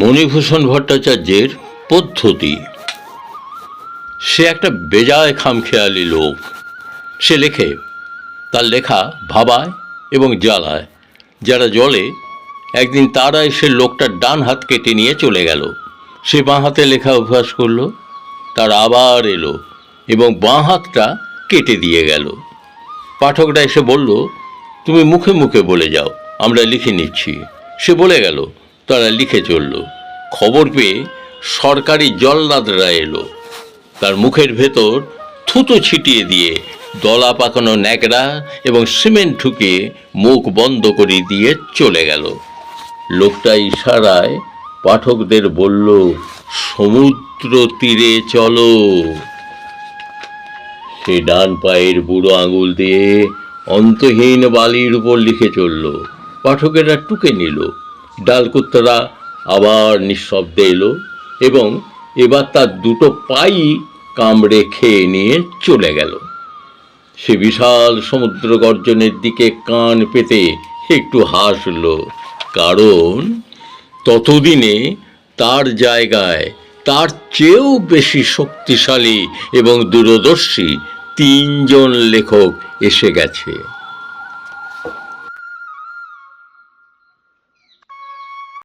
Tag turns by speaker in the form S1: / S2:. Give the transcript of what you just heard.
S1: মণিভূষণ ভট্টাচার্যের পদ্ধতি। সে একটা বেজায় খামখেয়ালি লোক। সে লেখে, তার লেখা ভাবায় এবং জ্বালায়, যারা জলে একদিন তারা এসে লোকটার ডান হাত কেটে নিয়ে চলে গেল। সে বাঁ হাতে লেখা অভ্যাস করল, তার আবার এলো এবং বাঁ হাতটা কেটে দিয়ে গেল। পাঠকরা এসে বলল, তুমি মুখে মুখে বলে যাও, আমরা লিখে নিচ্ছি। সে বলে গেল তারা লিখে চলল, খবর পেয়ে সরকারি জল্লাদরা এলো। তার মুখের ভেতর থুতো ছিটিয়ে দিয়ে দলা পাকানো ন্যাকড়া এবং সিমেন্ট ঢুকিয়ে মুখ বন্ধ করে দিয়ে চলে গেল। লোকটা ইশারায় পাঠকদের বলল, সমুদ্র তীরে চলো। সে ডান পায়ের বুড়ো আঙুল দিয়ে অন্তহীন বালির উপর লিখে চলল। পাঠকেরা টুকে নিল। ডালকুত্তরা আবার নিঃশব্দে এলো এবং এবার তার দুটো পাই কামড়ে খেয়ে নিয়ে চলে গেল। সে বিশাল সমুদ্র গর্জনের দিকে কান পেতে একটু হাসল, কারণ ততদিনে তার জায়গায় তার চেয়েও বেশি শক্তিশালী এবং দূরদর্শী তিনজন লেখক এসে গেছে।